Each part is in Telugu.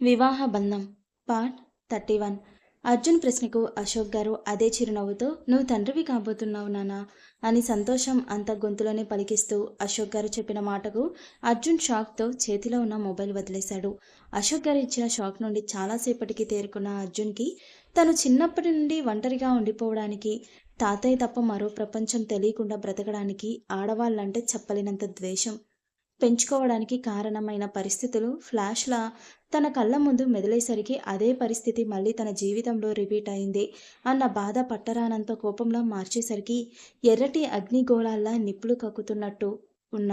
వివాహ బంధం పార్ట్ థర్టీ వన్. అర్జున్ ప్రశ్నకు అశోక్ గారు అదే చిరునవ్వుతో నువ్వు తండ్రివి కాబోతున్నావు నానా అని సంతోషం అంత గొంతులోనే పలికిస్తూ అశోక్ గారు చెప్పిన మాటకు అర్జున్ షాక్తో చేతిలో ఉన్న మొబైల్ వదిలేశాడు. అశోక్ గారు ఇచ్చిన షాక్ నుండి చాలాసేపటికి తేరుకున్న అర్జున్కి తను చిన్నప్పటి నుండి ఒంటరిగా ఉండిపోవడానికి తాతయ్య తప్ప మరో ప్రపంచం తెలియకుండా బ్రతకడానికి ఆడవాళ్ళంటే చెప్పలేనంత ద్వేషం. పెంచుకోవడానికి కారణమైన పరిస్థితులు ఫ్లాష్లా తన కళ్ళ ముందు మెదిలేసరికి అదే పరిస్థితి మళ్ళీ తన జీవితంలో రిపీట్ అయింది అన్న బాధ పట్టరానంత కోపంలో మార్చేసరికి ఎర్రటి అగ్నిగోళాల్లా నిప్పులు కక్కుతున్నట్టు ఉన్న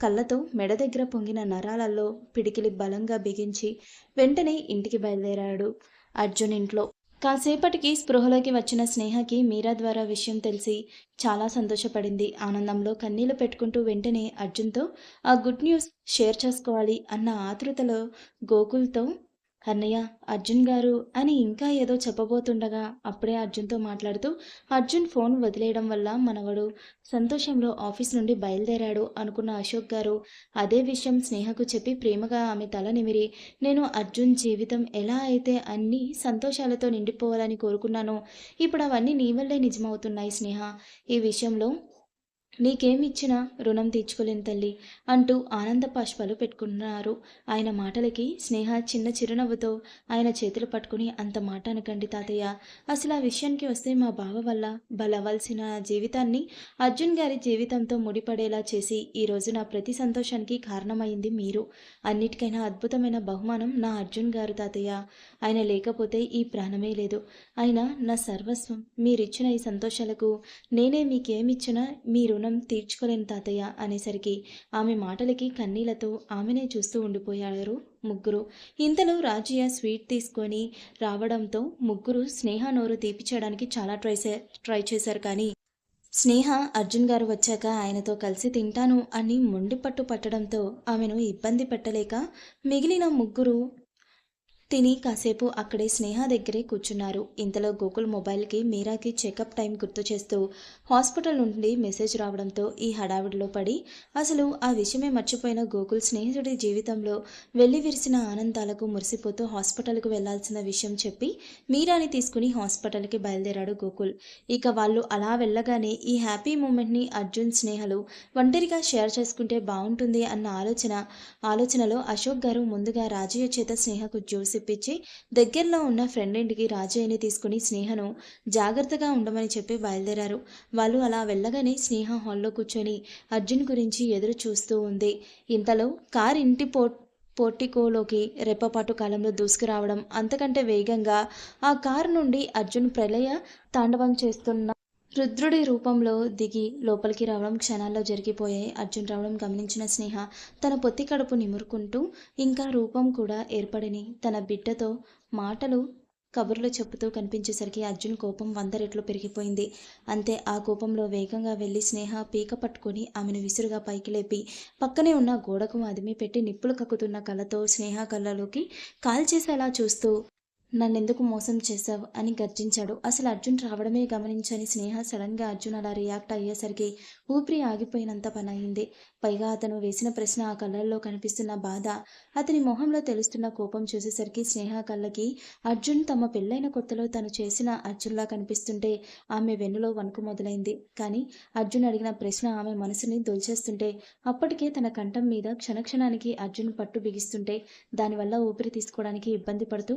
కళ్ళతో మెడ దగ్గర పొంగిన నరాలలో పిడికిలి బలంగా బిగించి వెంటనే ఇంటికి బయలుదేరాడు అర్జున్ ఇంట్లో. కాసేపటికి స్పృహలోకి వచ్చిన స్నేహకి మీరా ద్వారా విషయం తెలిసి చాలా సంతోషపడింది. ఆనందంలో కన్నీళ్ళు పెట్టుకుంటూ వెంటనే అర్జున్తో ఆ గుడ్ న్యూస్ షేర్ చేసుకోవాలి అన్న ఆతృతలో గోకుల్తో అన్నయ్య అర్జున్ గారు అని ఇంకా ఏదో చెప్పబోతుండగా అప్పుడే అర్జున్తో మాట్లాడుతూ అర్జున్ ఫోన్ వదిలేయడం వల్ల మనవడు సంతోషంలో ఆఫీస్ నుండి బయలుదేరాడు అనుకున్న అశోక్ గారు. అదే విషయం స్నేహకు చెప్పి ప్రేమగా ఆమె తల నిమిరి నేను అర్జున్ జీవితం ఎలా అయితే అన్ని సంతోషాలతో నిండిపోవాలని కోరుకున్నానో ఇప్పుడు అవన్నీ నీ వల్లే నిజమవుతున్నాయి స్నేహ. ఈ విషయంలో నీకేమిచ్చినా రుణం తీర్చుకోలేని తల్లి అంటూ ఆనంద పాష్పాలు పెట్టుకున్నారు. ఆయన మాటలకి స్నేహ చిన్న చిరునవ్వుతో ఆయన చేతులు పట్టుకుని అంత మాట అనకండి తాతయ్య. అసలు ఆ విషయానికి వస్తే మా బావ వల్ల బలవలసిన జీవితాన్ని అర్జున్ గారి జీవితంతో ముడిపడేలా చేసి ఈరోజు నా ప్రతి సంతోషానికి కారణమైంది మీరు. అన్నిటికైనా అద్భుతమైన బహుమానం నా అర్జున్ గారు తాతయ్య. ఆయన లేకపోతే ఈ ప్రాణమే లేదు. ఆయన నా సర్వస్వం మీరిచ్చిన ఈ సంతోషాలకు నేనే మీకేమిచ్చినా మీరు రుణం తీర్చుకోలేను తాతయ్య అనేసరికి ఆమె మాటలకి కన్నీళ్ళతో ఆమెనే చూస్తూ ఉండిపోయారు ముగ్గురు. ఇంతలో రాజయ్య స్వీట్ తీసుకొని రావడంతో ముగ్గురు స్నేహ నోరు తీపిచ్చడానికి చాలా ట్రై ట్రై చేశారు కానీ స్నేహ అర్జున్ గారు వచ్చాక ఆయనతో కలిసి తింటాను అని మొండిపట్టు పట్టడంతో ఆమెను ఇబ్బంది పెట్టలేక మిగిలిన ముగ్గురు తిని కాసేపు అక్కడే స్నేహ దగ్గరే కూర్చున్నారు. ఇంతలో గోకుల్ మొబైల్కి మీరాకి చెకప్ టైం గుర్తు చేస్తూ హాస్పిటల్ నుండి మెసేజ్ రావడంతో ఈ హడావిడిలో పడి అసలు ఆ విషయమే మర్చిపోయిన గోకుల్ స్నేహితుడి జీవితంలో వెళ్ళి విరిసిన ఆనందాలకు మురిసిపోతూ హాస్పిటల్కు వెళ్ళాల్సిన విషయం చెప్పి మీరాని తీసుకుని హాస్పిటల్కి బయలుదేరాడు గోకుల్. ఇక వాళ్ళు అలా వెళ్ళగానే ఈ హ్యాపీ మూమెంట్ని అర్జున్ స్నేహలు ఒంటరిగా షేర్ చేసుకుంటే బాగుంటుంది అన్న ఆలోచన ఆలోచనలో అశోక్ గారు ముందుగా రాజయ్య చేత స్నేహకు జ్యూస్ ఇప్పించి దగ్గరలో ఉన్న ఫ్రెండ్ ఇంటికి రాజయ్యని తీసుకుని స్నేహను జాగ్రత్తగా ఉండమని చెప్పి బయలుదేరారు. వాళ్ళు అలా వెళ్ళగానే స్నేహ హాల్లో కూర్చొని అర్జున్ గురించి ఎదురు చూస్తూ ఉంది. ఇంతలో కార్ ఇంటి పో పోర్టికోలోకి రెప్పపాటు కాలంలో దూసుకురావడం అంతకంటే వేగంగా ఆ కారు నుండి అర్జున్ ప్రళయ తాండవం చేస్తున్న రుద్రుడి రూపంలో దిగి లోపలికి రావడం క్షణాల్లో జరిగిపోయాయి. అర్జున్ రావడం గమనించిన స్నేహ తన పొత్తి కడుపు నిమురుకుంటూ ఇంకా రూపం కూడా ఏర్పడని తన బిడ్డతో మాటలు కబుర్లు చెప్పుతూ కనిపించేసరికి అర్జున్ కోపం వంద రెట్లు పెరిగిపోయింది. అంతే ఆ కోపంలో వేగంగా వెళ్ళి స్నేహ పీక పట్టుకొని ఆమెను విసురుగా పైకి లేపి పక్కనే ఉన్న గోడకు అదిమి పెట్టి నిప్పులు కక్కుతున్న కళ్ళతో స్నేహ కళ్ళలోకి కాల్చేసేలా చూస్తూ నన్నెందుకు మోసం చేశావు అని గర్జించాడు. అసలు అర్జున్ రావడమే గమనించని స్నేహ సడన్గా అర్జున్ అలా రియాక్ట్ అయ్యేసరికి ఊపిరి ఆగిపోయినంత పని అయింది పైగా అతను వేసిన ప్రశ్న ఆ కళ్ళల్లో కనిపిస్తున్న బాధ అతని మొహంలో తెలుస్తున్న కోపం చూసేసరికి స్నేహ కళ్ళకి అర్జున్ తమ పెళ్ళైన కొత్తలో తను చేసిన అర్జున్లా కనిపిస్తుంటే ఆమె వెన్నులో వణుకు మొదలైంది. కానీ అర్జున్ అడిగిన ప్రశ్న ఆమె మనసుని దొల్చేస్తుంటే అప్పటికే తన కంఠం మీద క్షణక్షణానికి అర్జున్ పట్టు బిగిస్తుంటే దానివల్ల ఊపిరి తీసుకోవడానికి ఇబ్బంది పడుతూ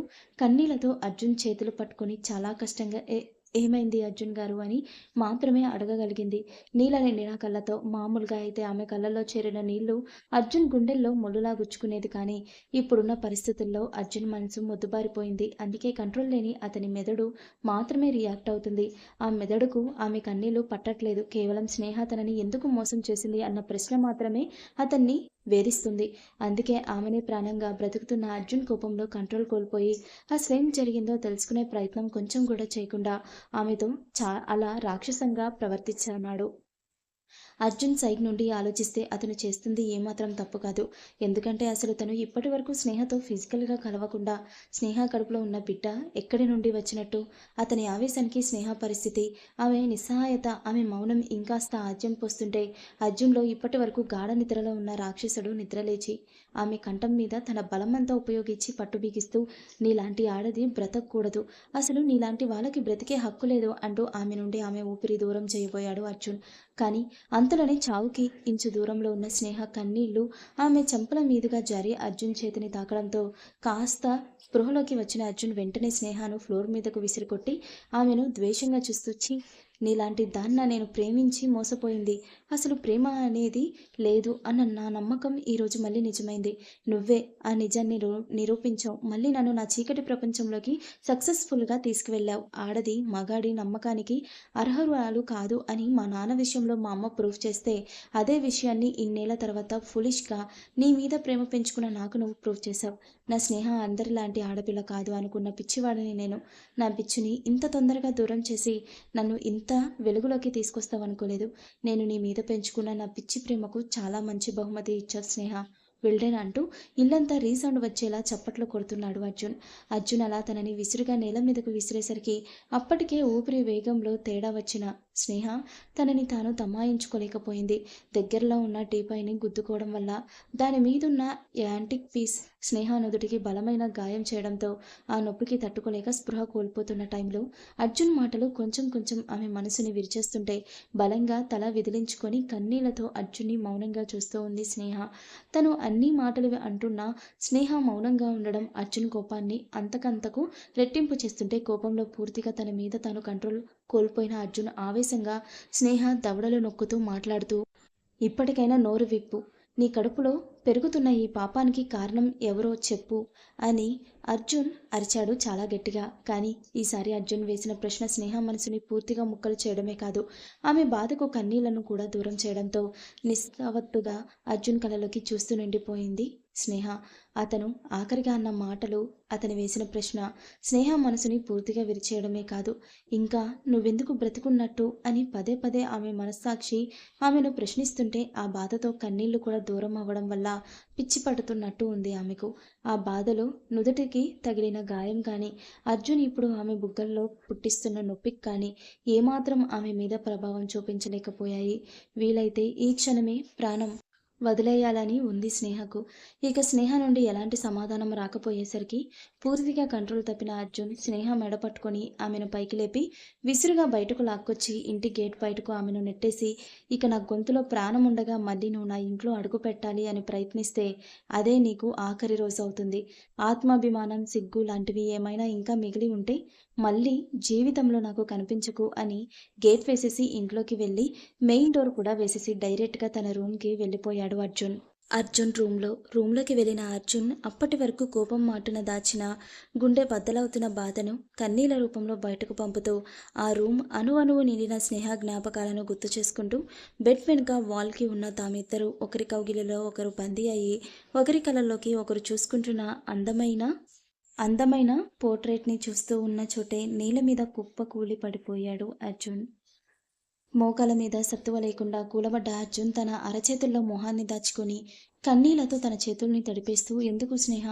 కన్నీళ్ళతో అర్జున్ చేతులు పట్టుకొని చాలా కష్టంగా ఏ ఏమైంది అర్జున్ గారు అని మాత్రమే అడగగలిగింది. నీళ్ళ నిండిన కళ్ళతో మామూలుగా అయితే ఆమె కళ్ళల్లో చేరిన నీళ్ళు అర్జున్ గుండెల్లో ముళ్ళులా గుచ్చుకునేది కానీ ఇప్పుడున్న పరిస్థితుల్లో అర్జున్ మనసు మొద్దుబారిపోయింది. అందుకే కంట్రోల్ లేని అతని మెదడు మాత్రమే రియాక్ట్ అవుతుంది. ఆ మెదడుకు ఆమె కన్నీళ్ళు పట్టట్లేదు. కేవలం స్నేహ తనని ఎందుకు మోసం చేసింది అన్న ప్రశ్న మాత్రమే అతన్ని వేధిస్తుంది. అందుకే ఆమెనే ప్రాణంగా బ్రతుకుతున్న అర్జున్ కోపంలో కంట్రోల్ కోల్పోయి అసలేం జరిగిందో తెలుసుకునే ప్రయత్నం కొంచెం కూడా చేయకుండా ఆమెతో చా అలా రాక్షసంగా ప్రవర్తించన్నాడు అర్జున్ సైడ్ నుండి ఆలోచిస్తే అతను చేస్తుంది ఏమాత్రం తప్పు కాదు. ఎందుకంటే అసలు తను ఇప్పటి వరకు స్నేహతో ఫిజికల్గా కలవకుండా స్నేహ కడుపులో ఉన్న బిడ్డ ఎక్కడి నుండి వచ్చినట్టు అతని ఆవేశానికి స్నేహ పరిస్థితి ఆమె నిస్సహాయత ఆమె మౌనం ఇంకాస్త ఆజ్యం పోస్తుంటే అర్జున్లో ఇప్పటి వరకు గాఢ నిద్రలో ఉన్న రాక్షసుడు నిద్రలేచి ఆమె కంఠం మీద తన బలమంతా ఉపయోగించి పట్టు బిగిస్తూ నీలాంటి ఆడది బ్రతకూడదు అసలు నీలాంటి వాళ్ళకి బ్రతికే హక్కు లేదు అంటూ ఆమె నుండి ఆమె ఊపిరి దూరం చేయబోయాడు అర్జున్. కానీ అంతలోనే చావుకి ఇంచు దూరంలో ఉన్న స్నేహ కన్నీళ్ళు ఆమె చెంపల మీదుగా జారి అర్జున్ చేతిని తాకడంతో కాస్త స్పృహలోకి వచ్చిన అర్జున్ వెంటనే స్నేహను ఫ్లోర్ మీదకు విసిరికొట్టి ఆమెను ద్వేషంగా చూస్తూ నీలాంటి దాన్న నేను ప్రేమించి మోసపోయింది. అసలు ప్రేమ అనేది లేదు అన్న నా నమ్మకం ఈరోజు మళ్ళీ నిజమైంది. నువ్వే ఆ నిజాన్ని నిరూపించావు. మళ్ళీ నన్ను నా చీకటి ప్రపంచంలోకి సక్సెస్ఫుల్గా తీసుకువెళ్ళావు. ఆడది మగాడి నమ్మకానికి అర్హురాలు కాదు అని మా నాన్న విషయంలో మా అమ్మ ప్రూఫ్ చేస్తే అదే విషయాన్ని ఇన్నేళ్ళ తర్వాత ఫులిష్గా నీ మీద ప్రేమ పెంచుకున్న నాకు నువ్వు ప్రూఫ్ చేశావు. నా స్నేహ అందరిలాంటి ఆడపిల్ల కాదు అనుకున్న పిచ్చివాడిని నేను. నా పిచ్చిని ఇంత తొందరగా దూరం చేసి నన్ను ఇంత వెలుగులోకి తీసుకొస్తావనుకోలేదు నేను నీ మీద పెంచుకున్న నా పిచ్చి ప్రేమకు చాలా మంచి బహుమతి ఇచ్చావు స్నేహ. విల్డెన్ అంటూ ఇల్లంతా రీసౌండ్ వచ్చేలా చప్పట్లు కొడుతున్నాడు అర్జున్. అర్జున్ అలా తనని విసురుగా నేల మీదకు విసిరేసరికి అప్పటికే ఊపిరి వేగంలో తేడా వచ్చిన స్నేహ తనని తాను తమాయించుకోలేకపోయింది. దగ్గరలో ఉన్న టీపాయిని గుద్దుకోవడం వల్ల దాని మీదున్న యాంటిక్ పీస్ స్నేహ నుదుటికి బలమైన గాయం చేయడంతో ఆ నొప్పికి తట్టుకోలేక స్పృహ కోల్పోతున్న టైంలో అర్జున్ మాటలు కొంచెం కొంచెం ఆమె మనసుని విరిచేస్తుంటే బలంగా తల విదిలించుకొని కన్నీళ్ళతో అర్జున్ని మౌనంగా చూస్తూ ఉంది స్నేహ. తను అన్ని మాటలు అంటున్నా స్నేహ మౌనంగా ఉండడం అర్జున్ కోపాన్ని అంతకంతకు రెట్టింపు చేస్తుంటే కోపంలో పూర్తిగా తన మీద తాను కంట్రోల్ కోల్పోయిన అర్జున్ ఆవేశంగా స్నేహ దవడలు నొక్కుతూ మాట్లాడుతూ ఇప్పటికైనా నోరు విప్పు. నీ కడుపులో పెరుగుతున్న ఈ పాపానికి కారణం ఎవరో చెప్పు అని అర్జున్ అరిచాడు చాలా గట్టిగా. కానీ ఈసారి అర్జున్ వేసిన ప్రశ్న స్నేహ మనసుని పూర్తిగా ముక్కలు చేయడమే కాదు ఆమె బాధకు కన్నీళ్ళను కూడా దూరం చేయడంతో నిస్సవత్తుగా అర్జున్ కళలోకి చూస్తూ నిండిపోయింది స్నేహ. అతను ఆఖరిగా అన్న మాటలు అతను వేసిన ప్రశ్న స్నేహ మనసుని పూర్తిగా విరిచేయడమే కాదు ఇంకా నువ్వెందుకు బ్రతికున్నట్టు అని పదే పదే ఆమె మనస్సాక్షి ఆమెను ప్రశ్నిస్తుంటే ఆ బాధతో కన్నీళ్ళు కూడా దూరం అవ్వడం వల్ల పిచ్చి పడుతున్నట్టు ఉంది ఆమెకు. ఆ బాధలో నుదుటికి తగిలిన గాయం కానీ అర్జున్ ఇప్పుడు ఆమె బుగ్గల్లో పుట్టిస్తున్న నొప్పికి కానీ ఏమాత్రం ఆమె మీద ప్రభావం చూపించలేకపోయాయి. వీలైతే ఈ క్షణమే ప్రాణం వదిలేయాలని ఉంది స్నేహకు. ఇక స్నేహ నుండి ఎలాంటి సమాధానం రాకపోయేసరికి పూర్తిగా కంట్రోల్ తప్పిన అర్జున్ స్నేహ మెడ పట్టుకొని ఆమెను పైకి లేపి విసురుగా బయటకు లాక్కొచ్చి ఇంటి గేట్ బయటకు ఆమెను నెట్టేసి ఇక నా గొంతులో ప్రాణం ఉండగా మళ్ళీ నువ్వు నా ఇంట్లో అడుగు పెట్టాలి అని ప్రయత్నిస్తే అదే నీకు ఆఖరి రోజు అవుతుంది. ఆత్మాభిమానం సిగ్గు లాంటివి ఏమైనా ఇంకా మిగిలి ఉంటే మళ్ళీ జీవితంలో నాకు కనిపించకు అని గేట్ వేసేసి ఇంట్లోకి వెళ్ళి మెయిన్ డోర్ కూడా వేసేసి డైరెక్ట్గా తన రూమ్కి వెళ్ళిపోయాడు. అర్జున్. అర్జున్ రూమ్లో రూమ్లోకి వెళ్ళిన అర్జున్ అప్పటి వరకు కోపం మాటున దాచిన గుండె బద్దలవుతున్న బాధను కన్నీల రూపంలో బయటకు పంపుతూ ఆ రూమ్ అణు అణువు నిండిన స్నేహ జ్ఞాపకాలను గుర్తు చేసుకుంటూ బెడ్ వెనుక వాల్కి ఉన్న తామిద్దరూ ఒకరి కౌగిలిలో ఒకరు బందీ అయ్యి ఒకరి కళ్ళల్లోకి ఒకరు చూసుకుంటున్న అందమైన అందమైన పోర్ట్రేట్ని చూస్తూ ఉన్న చోటే నేల మీద కుప్ప కూలి పడిపోయాడు అర్జున్. మోకాల మీద సత్తువ లేకుండా కూలబడ్డ అర్జున్ తన అరచేతుల్లో మొహాన్ని దాచుకొని కన్నీళ్ళతో తన చేతుల్ని తడిపేస్తూ ఎందుకు స్నేహ?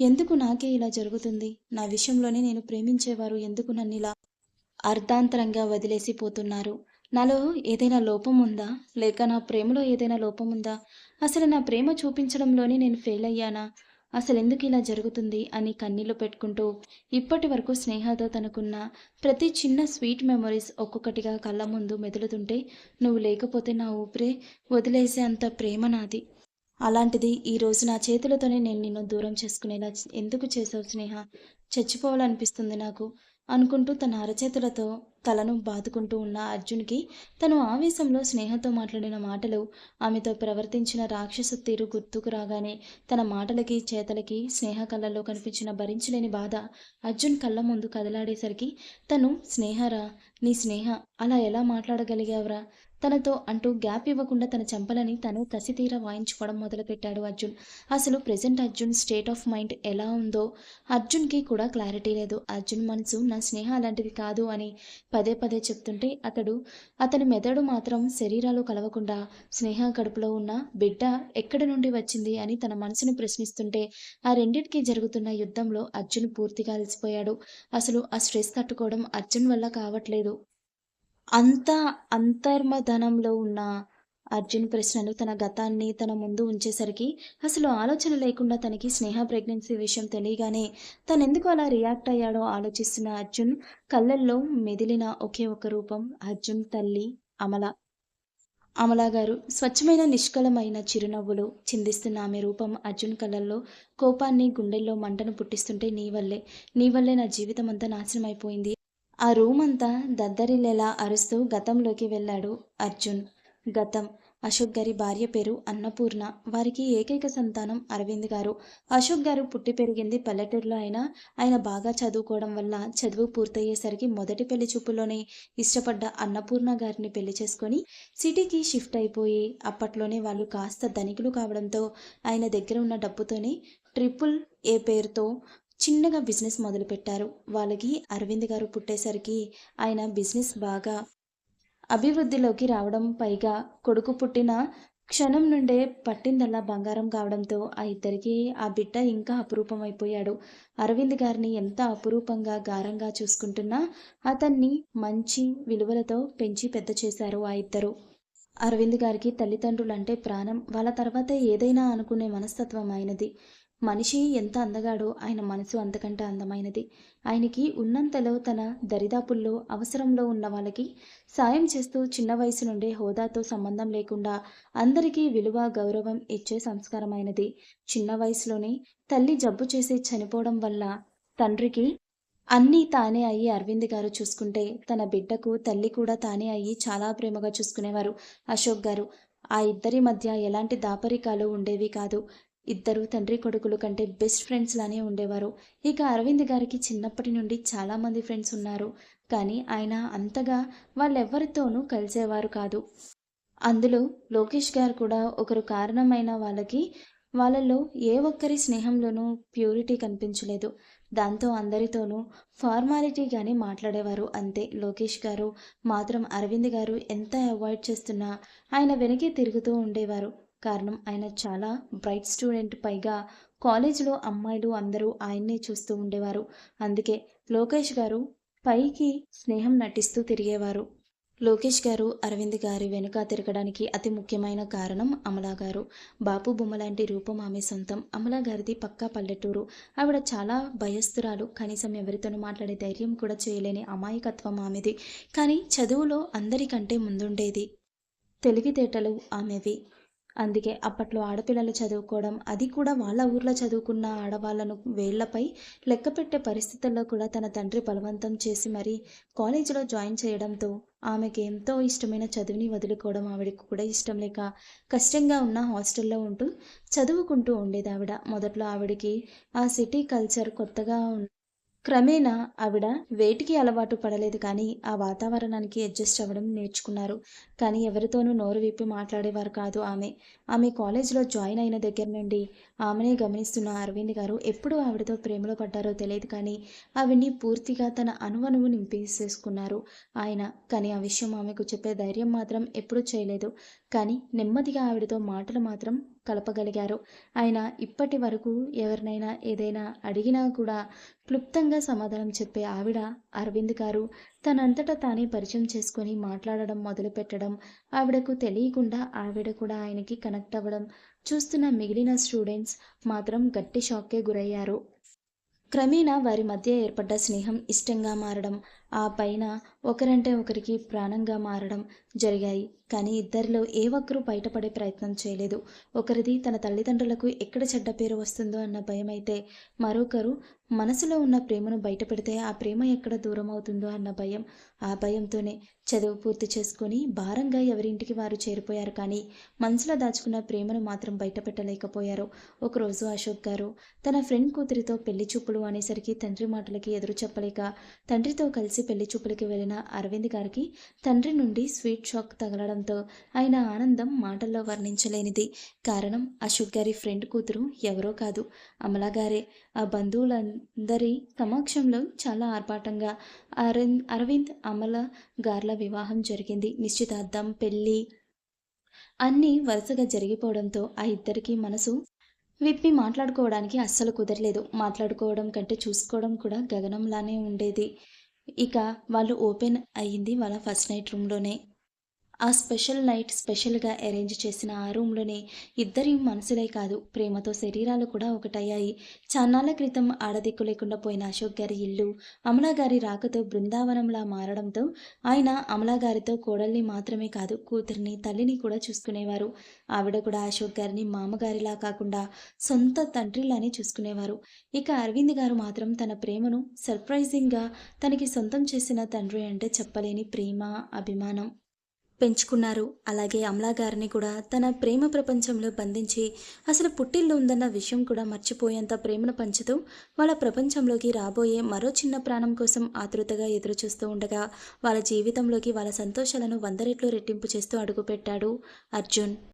ఎందుకు నాకే ఇలా జరుగుతుంది? నా విషయంలోనే నేను ప్రేమించేవారు ఎందుకు నన్ను ఇలా అర్ధాంతరంగా వదిలేసి పోతున్నారు? నాలో ఏదైనా లోపం ఉందా? లేక నా ప్రేమలో ఏదైనా లోపం ఉందా? అసలు నా ప్రేమ చూపించడంలోనే నేను ఫెయిల్ అయ్యానా? అసలు ఎందుకు ఇలా జరుగుతుంది అని కన్నీళ్ళు పెట్టుకుంటూ ఇప్పటి వరకు స్నేహతో తనకున్న ప్రతి చిన్న స్వీట్ మెమొరీస్ ఒక్కొక్కటిగా కళ్ళ ముందు మెదులుతుంటే నువ్వు లేకపోతే నా ఊపిరే వదిలేసే అంత ప్రేమ నాది. అలాంటిది ఈ రోజు నా చేతులతోనే నేను నిన్ను దూరం చేసుకునేలా ఎందుకు చేసావు స్నేహ? చచ్చిపోవాలనిపిస్తుంది నాకు. అనుకుంటూ తన అరచేతులతో తలను బాదుకుంటూ ఉన్న అర్జున్కి తను ఆవేశంలో స్నేహతో మాట్లాడిన మాటలు ఆమెతో ప్రవర్తించిన రాక్షస తీరు గుర్తుకు రాగానే తన మాటలకి చేతలకి స్నేహ కళ్ళల్లో కనిపించిన భరించలేని బాధ అర్జున్ కళ్ళ ముందు కదలాడేసరికి తను స్నేహరా? నీ స్నేహ? అలా ఎలా మాట్లాడగలిగావురా? తనతో అంటూ గ్యాప్ ఇవ్వకుండా తన చెంపలని తను కసితీర వాయించుకోవడం మొదలుపెట్టాడు అర్జున్. అసలు present Arjun state of mind ఎలా ఉందో అర్జున్కి కూడా క్లారిటీ లేదు. అర్జున్ మనసు నా స్నేహ అలాంటిది కాదు అని పదే పదే చెప్తుంటే అతడు అతని మెదడు మాత్రం శరీరాలు కలవకుండా స్నేహ కడుపులో ఉన్న బిడ్డ ఎక్కడి నుండి వచ్చింది అని తన మనసుని ప్రశ్నిస్తుంటే ఆ రెండింటికి జరుగుతున్న యుద్ధంలో అర్జున్ పూర్తిగా అలసిపోయాడు. అసలు ఆ స్ట్రెస్ తట్టుకోవడం అర్జున్ వల్ల కావట్లేదు. అంత అంతర్మధనంలో ఉన్న అర్జున్ ప్రశ్నలు తన గతాన్ని తన ముందు ఉంచేసరికి అసలు ఆలోచన లేకుండా తనకి స్నేహ ప్రెగ్నెన్సీ విషయం తెలియగానే తనెందుకు అలా రియాక్ట్ అయ్యాడో ఆలోచిస్తున్న అర్జున్ కళ్ళల్లో మెదిలిన ఒకే ఒక రూపం అర్జున్ తల్లి అమల. అమల గారు స్వచ్ఛమైన నిష్కలమైన చిరునవ్వులు చిందిస్తున్న ఆమె రూపం అర్జున్ కళ్ళల్లో కోపాన్ని గుండెల్లో మంటను పుట్టిస్తుంటే నీ వల్లే నీ వల్లే నా జీవితం అంతా నాశనం అయిపోయింది ఆ రూమ్ అంతా దద్దరిల్లేలా అరుస్తూ గతంలోకి వెళ్ళాడు అర్జున్. గతం. అశోక్ గారి భార్య పేరు అన్నపూర్ణ. వారికి ఏకైక సంతానం అరవింద్ గారు. అశోక్ గారు పుట్టి పెరిగింది పల్లెటూరులో అయినా ఆయన బాగా చదువుకోవడం వల్ల చదువు పూర్తయ్యేసరికి మొదటి పెళ్ళి చూపులోనే ఇష్టపడ్డ అన్నపూర్ణ గారిని పెళ్ళి చేసుకొని సిటీకి షిఫ్ట్ అయిపోయి అప్పట్లోనే వాళ్ళు కాస్త ధనికులు కావడంతో ఆయన దగ్గర ఉన్న డబ్బుతోనే ట్రిపుల్ ఏ పేరుతో చిన్నగా బిజినెస్ మొదలుపెట్టారు. వాళ్ళకి అరవింద్ గారు పుట్టేసరికి ఆయన బిజినెస్ బాగా అభివృద్ధిలోకి రావడం పైగా కొడుకు పుట్టిన క్షణం నుండే పట్టిందల్లా బంగారం కావడంతో ఆ ఇద్దరికి ఆ బిడ్డ ఇంకా అపురూపమైపోయాడు. అయిపోయాడు అరవింద్ గారిని ఎంత అపురూపంగా గారంగా చూసుకుంటున్నా అతన్ని మంచి విలువలతో పెంచి పెద్ద చేశారు ఆ ఇద్దరు. అరవింద్ గారికి తల్లిదండ్రులు అంటే ప్రాణం. వాళ్ళ తర్వాత ఏదైనా అనుకునే మనస్తత్వం అయినది మనిషి ఎంత అందగాడో ఆయన మనసు అంతకంటే అందమైనది. ఆయనకి ఉన్నంతలో తన దరిదాపుల్లో అవసరంలో ఉన్న వాళ్ళకి సాయం చేస్తూ చిన్న వయసు నుండే హోదాతో సంబంధం లేకుండా అందరికీ విలువ గౌరవం ఇచ్చే సంస్కారమైనది. చిన్న వయసులోనే తల్లి జబ్బు చేసి చనిపోవడం వల్ల తండ్రికి అన్నీ తానే అయ్యి అరవింద్ గారు చూసుకుంటే తన బిడ్డకు తల్లి కూడా తానే అయ్యి చాలా ప్రేమగా చూసుకునేవారు. అశోక్ గారు ఆ ఇద్దరి మధ్య ఎలాంటి దాపరికాలు ఉండేవి కాదు. ఇద్దరు తండ్రి కొడుకులు కంటే బెస్ట్ ఫ్రెండ్స్ లానే ఉండేవారు. ఇక అరవింద్ గారికి చిన్నప్పటి నుండి చాలామంది ఫ్రెండ్స్ ఉన్నారు. కానీ ఆయన అంతగా వాళ్ళెవ్వరితోనూ కలిసేవారు కాదు. అందులో లోకేష్ గారు కూడా ఒకరు కారణమైన వాళ్ళకి వాళ్ళలో ఏ ఒక్కరి స్నేహంలోనూ ప్యూరిటీ కనిపించలేదు. దాంతో అందరితోనూ ఫార్మాలిటీగానే మాట్లాడేవారు. అంతే లోకేష్ గారు మాత్రం అరవింద్ గారు ఎంత అవాయిడ్ చేస్తున్నా ఆయన వెనకే తిరుగుతూ ఉండేవారు. కారణం. ఆయన చాలా బ్రైట్ స్టూడెంట్. పైగా కాలేజీలో అమ్మాయిలు అందరూ ఆయన్నే చూస్తూ ఉండేవారు. అందుకే లోకేష్ గారు పైకి స్నేహం నటిస్తూ తిరిగేవారు. లోకేష్ గారు అరవింద్ గారి వెనుక తిరగడానికి అతి ముఖ్యమైన కారణం అమలా గారు. బాపు బొమ్మ లాంటి రూపం ఆమె సొంతం. అమలా గారిది పక్కా పల్లెటూరు. ఆవిడ చాలా భయస్థురాలు. కనీసం ఎవరితోనూ మాట్లాడే ధైర్యం కూడా చేయలేని అమాయకత్వం ఆమెది. కానీ చదువులో అందరికంటే ముందుండేది తెలివితేటలు ఆమెవి. అందుకే అప్పట్లో ఆడపిల్లలు చదువుకోవడం అది కూడా వాళ్ళ ఊర్లో చదువుకున్న ఆడవాళ్ళను వేళ్ళపై లెక్క పెట్టే పరిస్థితుల్లో కూడా తన తండ్రి బలవంతం చేసి మరీ కాలేజీలో జాయిన్ చేయడంతో ఆమెకి ఎంతో ఇష్టమైన చదువుని వదులుకోవడం ఆవిడకు కూడా ఇష్టం లేక కష్టంగా ఉన్న హాస్టల్లో ఉంటూ చదువుకుంటూ ఉండేది ఆవిడ. మొదట్లో ఆవిడకి ఆ సిటీ కల్చర్ కొత్తగా క్రమేణా ఆవిడ వేటికి అలవాటు పడలేదు కానీ ఆ వాతావరణానికి అడ్జస్ట్ అవ్వడం నేర్చుకున్నారు. కానీ ఎవరితోనూ నోరు విప్పి మాట్లాడేవారు కాదు ఆమె. ఆమె కాలేజీలో జాయిన్ అయిన దగ్గర నుండి ఆమెనే గమనిస్తున్న అరవింద్ గారు ఎప్పుడు ఆవిడతో ప్రేమలో పడ్డారో తెలియదు కానీ ఆవిడ్ని పూర్తిగా తన అణువణువు నింపేసేసుకున్నారు. ఆయన కానీ ఆ విషయం ఆమెకు చెప్పే ధైర్యం మాత్రం ఎప్పుడూ చేయలేదు. కానీ నెమ్మదిగా ఆవిడతో మాటలు మాత్రం కలపగలిగారు. ఆయన ఇప్పటి వరకు ఎవరినైనా ఏదైనా అడిగినా కూడా క్లుప్తంగా సమాధానం చెప్పే ఆవిడ అరవింద్ గారు తనంతటా తానే పరిచయం చేసుకొని మాట్లాడడం మొదలుపెట్టడం ఆవిడకు తెలియకుండా ఆవిడ కూడా ఆయనకి కనెక్ట్ అవ్వడం చూస్తున్న మిగిలిన స్టూడెంట్స్ మాత్రం గట్టి షాక్కే గురయ్యారు. క్రమేణా వారి మధ్య ఏర్పడ్డ స్నేహం ఇష్టంగా మారడం ఆ పైన ఒకరంటే ఒకరికి ప్రాణంగా మారడం జరిగాయి. కానీ ఇద్దరిలో ఏ ఒక్కరూ బయటపడే ప్రయత్నం చేయలేదు. ఒకరిది తన తల్లిదండ్రులకు ఎక్కడ చెడ్డ పేరు వస్తుందో అన్న భయం అయితే మరొకరు మనసులో ఉన్న ప్రేమను బయటపెడితే ఆ ప్రేమ ఎక్కడ దూరం అవుతుందో అన్న భయం ఆ భయంతోనే చదువు పూర్తి చేసుకొని భారంగా ఎవరింటికి వారు చేరిపోయారు కానీ మనసులో దాచుకున్న ప్రేమను మాత్రం బయటపెట్టలేకపోయారు. ఒకరోజు అశోక్ గారు తన ఫ్రెండ్ కూతురితో పెళ్ళి చూపులు అనేసరికి తండ్రి మాటలకి ఎదురు చెప్పలేక తండ్రితో కలిసి పెళ్ళి చూపులకి వెళ్ళిన అరవింద్ గారికి తండ్రి నుండి స్వీట్ షాక్ తగలడంతో ఆయన ఆనందం మాటల్లో వర్ణించలేనిది. కారణం అశోక్ గారి ఫ్రెండ్ కూతురు ఎవరో కాదు. అమలా గారే. ఆ బంధువులందరి సమక్షంలో చాలా ఆర్భాటంగా అరవింద్ అరవింద్ అమల గార్ల వివాహం జరిగింది. నిశ్చితార్థం పెళ్ళి అన్నీ వరుసగా జరిగిపోవడంతో ఆ ఇద్దరికి మనసు విప్పి మాట్లాడుకోవడానికి అస్సలు కుదరలేదు. మాట్లాడుకోవడం కంటే చూసుకోవడం కూడా గగనంలానే ఉండేది. ఇక వాళ్ళు ఓపెన్ అయ్యింది వాళ్ళ ఫస్ట్ నైట్ రూమ్లోనే. ఆ స్పెషల్ నైట్ స్పెషల్గా అరేంజ్ చేసిన ఆ రూమ్లోనే ఇద్దరి మనసులే కాదు ప్రేమతో శరీరాలు కూడా ఒకటయ్యాయి. చాన్నాళ్ళ క్రితం ఆడదిక్కు లేకుండా పోయిన అశోక్ గారి ఇల్లు అమలా గారి రాకతో బృందావనంలా మారడంతో ఆయన అమలా గారితో కోడల్ని మాత్రమే కాదు కూతురిని తల్లిని కూడా చూసుకునేవారు. ఆవిడ కూడా అశోక్ గారిని మామగారిలా కాకుండా సొంత తండ్రిలానే చూసుకునేవారు. ఇక అరవింద్ గారు మాత్రం తన ప్రేమను సర్ప్రైజింగ్గా తనకి సొంతం చేసిన తండ్రి అంటే చెప్పలేని ప్రేమ అభిమానం. పెంచుకున్నారు. అలాగే అమలా గారిని కూడా తన ప్రేమ ప్రపంచంలో బంధించి అసలు పుట్టిల్లు ఉందన్న విషయం కూడా మర్చిపోయేంత ప్రేమను పంచుతూ వాళ్ళ ప్రపంచంలోకి రాబోయే మరో చిన్న ప్రాణం కోసం ఆతృతగా ఎదురుచూస్తూ ఉండగా వాళ్ళ జీవితంలోకి వాళ్ళ సంతోషాలను వంద రెట్లు రెట్టింపు చేస్తూ అడుగుపెట్టాడు అర్జున్.